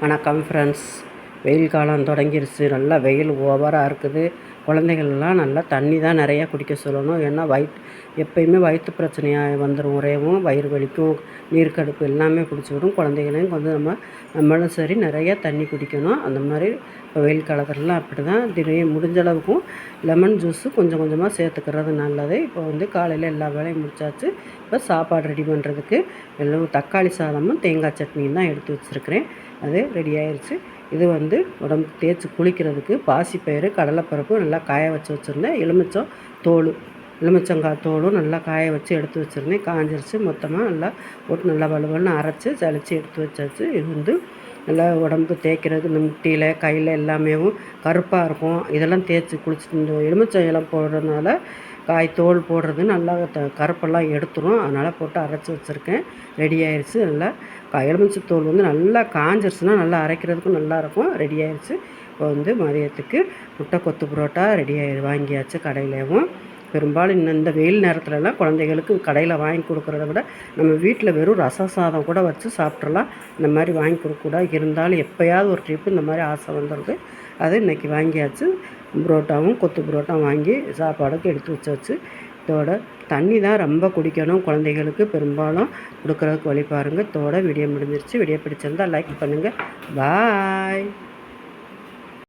வணக்கம் ஃப்ரெண்ட்ஸ் வெயில் காலம் தொடங்கிருச்சு. நல்லா வெயில் ஓவராக இருக்குது. குழந்தைகள்லாம் நல்லா தண்ணி தான் நிறையா குடிக்க சொல்லணும். ஏன்னா வயிற் எப்பயுமே வயிற்று பிரச்சனையாக வந்துடும் உறையவும் வயிறு வலிக்கும் நீர்க்கடுப்பு எல்லாமே பிடிச்சி விடும் குழந்தைகளையும் கொஞ்சம் நம்ம நம்மளும் சரி நிறையா தண்ணி குடிக்கணும். அந்த மாதிரி இப்போ வெயில் காலத்துலலாம் அப்படி தான் திடீர் முடிஞ்ச அளவுக்கும் லெமன் ஜூஸு கொஞ்சம் கொஞ்சமாக சேர்த்துக்கிறது நல்லது. இப்போ வந்து காலையில் எல்லா வேலையும் முடிச்சாச்சு. இப்போ சாப்பாடு ரெடி பண்ணுறதுக்கு எல்லாம் தக்காளி சாதமும் தேங்காய் சட்னியும் தான் எடுத்து வச்சுருக்கிறேன். அது ரெடி ஆயிடுச்சு இது வந்து உடம்புக்கு தேய்ச்சி குளிக்கிறதுக்கு பாசிப்பயிறு கடலைப்பருப்பு நல்லா காய வச்சு வச்சுருந்தேன். எலுமிச்சம் தோல் எலுமிச்சங்காய் தோலும் நல்லா காய வச்சு எடுத்து வச்சுருந்தேன். காஞ்சிருச்சு. மொத்தமாக நல்லா போட்டு நல்லா வலுவல்னு அரைச்சி சளிச்சு எடுத்து வச்சாச்சு. இது வந்து நல்லா உடம்பு தேய்க்கிறது இந்த முட்டியில் கையில் எல்லாமேவும் கருப்பாக இருக்கும். இதெல்லாம் தேய்ச்சி குளிச்சுட்டு இந்த இலம் போடுறதுனால காய் தோல் போடுறது நல்லா த கருப்பெல்லாம் எடுத்துரும். அதனால் போட்டு அரைச்சி வச்சுருக்கேன். ரெடி ஆயிடுச்சு நல்லா எலுமிச்சை தோல் வந்து நல்லா காஞ்சிருச்சுன்னா நல்லா அரைக்கிறதுக்கும் நல்லாயிருக்கும். ரெடி ஆயிடுச்சு இப்போ வந்து மதியத்துக்கு முட்டை கொத்து புரோட்டா ரெடி ஆகி வாங்கியாச்சு கடையிலேயும் பெரும்பாலும் இன்னும் இந்த வெயில் நேரத்துலலாம் குழந்தைகளுக்கு கடையில் வாங்கி கொடுக்குறத விட நம்ம வீட்டில் வெறும் ரச சாதம் கூட வச்சு சாப்பிட்றலாம். இந்த மாதிரி வாங்கி கொடுக்கக்கூடாது இருந்தாலும் எப்போயாவது ஒரு ட்ரிப்பு இந்த மாதிரி ஆசை வந்துடுது. அது இன்றைக்கி வாங்கியாச்சு. புரோட்டாவும் கொத்து புரோட்டாவும் வாங்கி சாப்பாடுக்கு எடுத்து வச்சாச்சு. இதோட தண்ணி தான் ரொம்ப குடிக்கணும் குழந்தைகளுக்கு. பெரும்பாலும் கொடுக்குறதுக்கு வழி பாருங்கள் தோட வீடியோ முடிஞ்சிருச்சு. வீடியோ பிடிச்சிருந்தால் லைக் பண்ணுங்கள் பாய்